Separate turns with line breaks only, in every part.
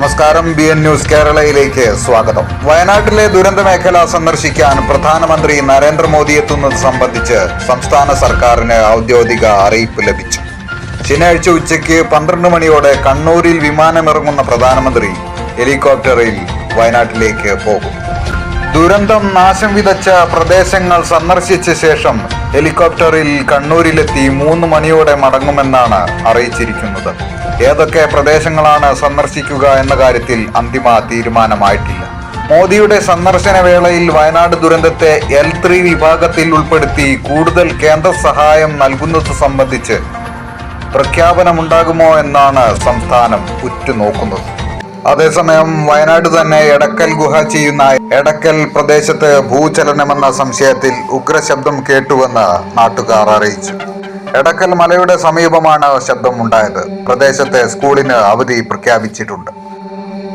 നമസ്കാരം B N news കേരളയിലേക്ക് സ്വാഗതം. വയനാട്ടിലെ ദുരന്ത മേഖല സന്ദർശിക്കാൻ പ്രധാനമന്ത്രി നരേന്ദ്രമോദി എത്തുന്നത് സംബന്ധിച്ച് സംസ്ഥാന സർക്കാരിന് ഔദ്യോഗിക അറിയിപ്പ് ലഭിച്ചു. ശനിയാഴ്ച ഉച്ചയ്ക്ക് പന്ത്രണ്ട് മണിയോടെ കണ്ണൂരിൽ വിമാനമിറങ്ങുന്ന പ്രധാനമന്ത്രി ഹെലികോപ്റ്ററിൽ വയനാട്ടിലേക്ക് പോകും. ദുരന്തം നാശം വിതച്ച പ്രദേശങ്ങൾ സന്ദർശിച്ച ശേഷം ഹെലികോപ്റ്ററിൽ കണ്ണൂരിലെത്തി മൂന്ന് മണിയോടെ മടങ്ങുമെന്നാണ് അറിയിച്ചിരിക്കുന്നത്. ഏതൊക്കെ പ്രദേശങ്ങളാണ് സന്ദർശിക്കുക എന്ന കാര്യത്തിൽ അന്തിമ തീരുമാനമായിട്ടില്ല. മോദിയുടെ സന്ദർശന വേളയിൽ വയനാട് ദുരന്തത്തെ എൽ ത്രീ വിഭാഗത്തിൽ ഉൾപ്പെടുത്തി കൂടുതൽ കേന്ദ്ര സഹായം നൽകുന്നത് സംബന്ധിച്ച് പ്രഖ്യാപനമുണ്ടാകുമോ എന്നാണ് സംസ്ഥാനം ഉറ്റുനോക്കുന്നത്. അതേസമയം വയനാട് തന്നെ എടക്കൽ ഗുഹ ചെയ്യുന്ന എടക്കൽ പ്രദേശത്ത് ഭൂചലനമെന്ന സംശയത്തിൽ ഉഗ്രശബ്ദം കേട്ടുവെന്ന് നാട്ടുകാർ അറിയിച്ചു. എടക്കൽ മലയുടെ സമീപമാണ് ശബ്ദം ഉണ്ടായത് പ്രദേശത്തെ സ്കൂളിന് അവധി പ്രഖ്യാപിച്ചിട്ടുണ്ട്.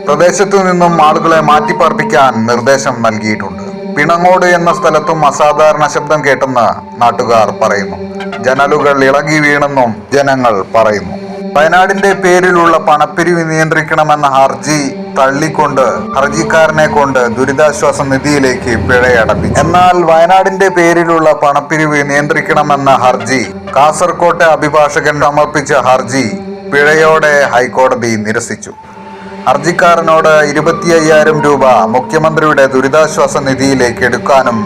പ്രദേശത്തു നിന്നും ആളുകളെ മാറ്റിപ്പാർപ്പിക്കാൻ നിർദ്ദേശം നൽകിയിട്ടുണ്ട്. പിണങ്ങോട് എന്ന സ്ഥലത്തും അസാധാരണ ശബ്ദം കേട്ടെന്ന് നാട്ടുകാർ പറയുന്നു. ജനലുകൾ ഇളകി വീണെന്നും ജനങ്ങൾ പറയുന്നു. വയനാടിന്റെ പേരിലുള്ള പണപ്പിരിവ് നിയന്ത്രിക്കണമെന്ന ഹർജി തള്ളിക്കൊണ്ട് ഹർജിക്കാരനെ കൊണ്ട് ദുരിതാശ്വാസ നിധിയിലേക്ക് പിഴയടപ്പി എന്നാൽ വയനാടിന്റെ പേരിലുള്ള പണപ്പിരിവ് നിയന്ത്രിക്കണമെന്ന ഹർജി കാസർകോട്ടെ അഭിഭാഷകൻ സമർപ്പിച്ച ഹർജി പിഴയോടെ ഹൈക്കോടതി നിരസിച്ചു. ഹർജിക്കാരനോട് ഇരുപത്തി അയ്യായിരം രൂപ മുഖ്യമന്ത്രിയുടെ ദുരിതാശ്വാസ നിധിയിലേക്ക് എടുക്കാനും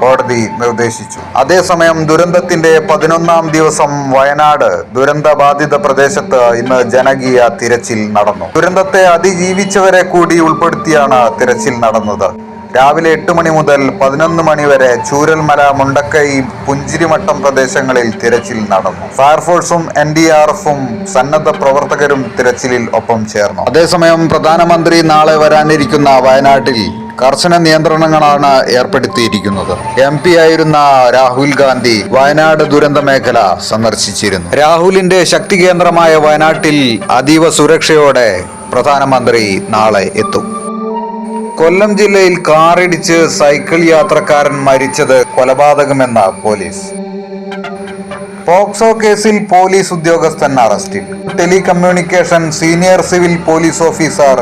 കോടതി നിർദ്ദേശിച്ചു. അതേസമയം ദുരന്തത്തിന്റെ പതിനൊന്നാം ദിവസം വയനാട് ദുരന്ത ബാധിത പ്രദേശത്ത് ഇന്ന് ജനകീയ തിരച്ചിൽ നടന്നു. ദുരന്തത്തെ അതിജീവിച്ചവരെ കൂടി ഉൾപ്പെടുത്തിയാണ് തിരച്ചിൽ നടന്നത്. രാവിലെ എട്ട് മണി മുതൽ പതിനൊന്ന് മണി വരെ ചൂരൽമല മുണ്ടക്കൈ പുഞ്ചിരിമട്ടം പ്രദേശങ്ങളിൽ തിരച്ചിൽ നടന്നു. ഫയർഫോഴ്സും എൻ ഡി ആർ എഫും സന്നദ്ധ പ്രവർത്തകരും തിരച്ചിലിൽ ഒപ്പം ചേർന്നു. അതേസമയം പ്രധാനമന്ത്രി നാളെ വരാനിരിക്കുന്ന വയനാട്ടിൽ കർശന നിയന്ത്രണങ്ങളാണ് ഏർപ്പെടുത്തിയിരിക്കുന്നത്. എം പി ആയിരുന്ന രാഹുൽ ഗാന്ധി വയനാട് ദുരന്ത മേഖല സന്ദർശിച്ചിരുന്നു. രാഹുലിന്റെ ശക്തി കേന്ദ്രമായ വയനാട്ടിൽ അതീവ സുരക്ഷയോടെ പ്രധാനമന്ത്രി നാളെ എത്തും. കൊല്ലം ജില്ലയിൽ കാറിടിച്ച് സൈക്കിൾ യാത്രക്കാരൻ മരിച്ചത് കൊലപാതകമെന്ന പോലീസ്. പോക്സോ കേസിൽ പോലീസ് ഉദ്യോഗസ്ഥൻ അറസ്റ്റിൽ. Telecommunication senior civil police officer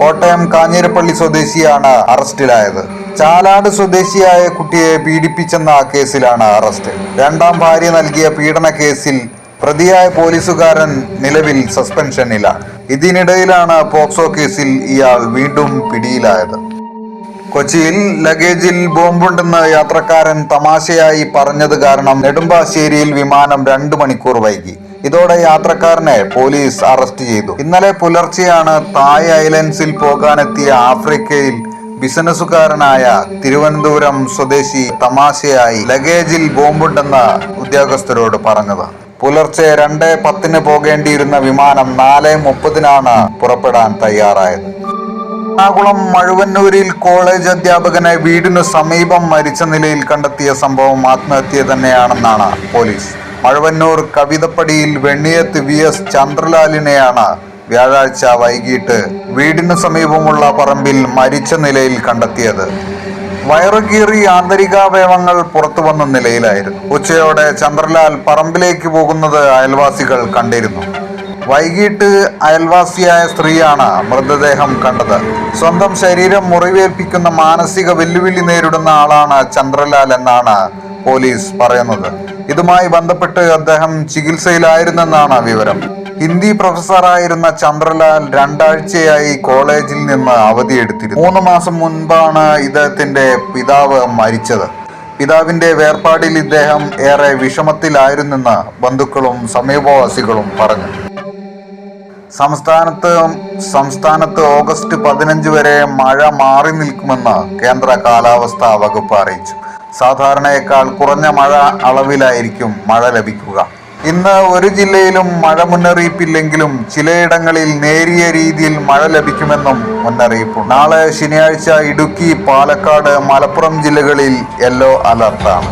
Kottayam Kanjirappally സ്വദേശിയാണ് അറസ്റ്റിലായത്. ചാലാട് സ്വദേശിയായ കുട്ടിയെ പീഡിപ്പിച്ചെന്ന കേസിലാണ് അറസ്റ്റ്. രണ്ടാം ഭാര്യ നൽകിയ പീഡന കേസിൽ പ്രതിയായ പോലീസുകാരൻ നിലവിൽ സസ്പെൻഷനിലാണ് ഇതിനിടയിലാണ് പോക്സോ കേസിൽ ഇയാൾ വീണ്ടും പിടിയിലായത്. കൊച്ചിയിൽ ലഗേജിൽ ബോംബുണ്ടെന്ന് യാത്രക്കാരൻ തമാശയായി പറഞ്ഞത് കാരണം നെടുമ്പാശ്ശേരിയിൽ വിമാനം രണ്ടു മണിക്കൂർ വൈകി. ഇതോടെ യാത്രക്കാരനെ പോലീസ് അറസ്റ്റ് ചെയ്തു. ഇന്നലെ പുലർച്ചെയാണ് തായ് ഐലൻഡ്സിൽ പോകാനെത്തിയ ആഫ്രിക്കയിൽ ബിസിനസ്സുകാരനായ തിരുവനന്തപുരം സ്വദേശി തമാശയായി ലഗേജിൽ ബോംബുണ്ടെന്ന് ഉദ്യോഗസ്ഥരോട് പറഞ്ഞത്. പുലർച്ചെ രണ്ട് പത്തിന് പോകേണ്ടിയിരുന്ന വിമാനം നാല് മുപ്പതിനാണ് പുറപ്പെടാൻ തയ്യാറായത്. എറണാകുളം മഴുവന്നൂരിൽ കോളേജ് അധ്യാപകനെ വീടിനു സമീപം മരിച്ച നിലയിൽ കണ്ടെത്തിയ സംഭവം ആത്മഹത്യ തന്നെയാണെന്നാണ് പോലീസ്. മഴുവന്നൂർ കവിതപ്പടിയിൽ വെണ്ണിയത്ത് വി എസ് ചന്ദ്രലാലിനെയാണ് വ്യാഴാഴ്ച വൈകിട്ട് വീടിനു സമീപമുള്ള പറമ്പിൽ മരിച്ച നിലയിൽ കണ്ടെത്തിയത്. വയറുകീറി ആന്തരികാവയവങ്ങൾ പുറത്തു വന്ന നിലയിലായിരുന്നു. ഉച്ചയോടെ ചന്ദ്രലാൽ പറമ്പിലേക്ക് പോകുന്നത് അയൽവാസികൾ കണ്ടിരുന്നു. വൈകിട്ട് അയൽവാസിയായ സ്ത്രീയാണ് മൃതദേഹം കണ്ടത്. സ്വന്തം ശരീരം മുറിവേൽപ്പിക്കുന്ന മാനസിക വെല്ലുവിളി നേരിടുന്ന ആളാണ് ചന്ദ്രലാൽ എന്നാണ് പോലീസ് പറയുന്നത്. ഇതുമായി ബന്ധപ്പെട്ട് അദ്ദേഹം ചികിത്സയിലായിരുന്നെന്നാണ് വിവരം. ഹിന്ദി പ്രൊഫസറായിരുന്ന ചന്ദ്രലാൽ രണ്ടാഴ്ചയായി കോളേജിൽ നിന്ന് അവധിയെടുത്തിരുന്നു. മൂന്ന് മാസം മുൻപാണ് ഇദ്ദേഹത്തിന്റെ പിതാവ് മരിച്ചത്. പിതാവിന്റെ വേർപാടിൽ ഇദ്ദേഹം ഏറെ വിഷമത്തിലായിരുന്നെന്ന് ബന്ധുക്കളും സമീപവാസികളും പറഞ്ഞു. സംസ്ഥാനത്ത് സംസ്ഥാനത്ത് ഓഗസ്റ്റ് പതിനഞ്ച് വരെ മഴ മാറി നിൽക്കുമെന്ന് കേന്ദ്ര കാലാവസ്ഥാ വകുപ്പ് അറിയിച്ചു. സാധാരണയേക്കാൾ കുറഞ്ഞ മഴ അളവിലായിരിക്കും മഴ ലഭിക്കുക. ഇന്ന് ഒരു ജില്ലയിലും മഴ മുന്നറിയിപ്പില്ലെങ്കിലും ചിലയിടങ്ങളിൽ നേരിയ രീതിയിൽ മഴ ലഭിക്കുമെന്നും മുന്നറിയിപ്പുണ്ട്. നാളെ ശനിയാഴ്ച ഇടുക്കി പാലക്കാട് മലപ്പുറം ജില്ലകളിൽ യെല്ലോ അലർട്ടാണ്.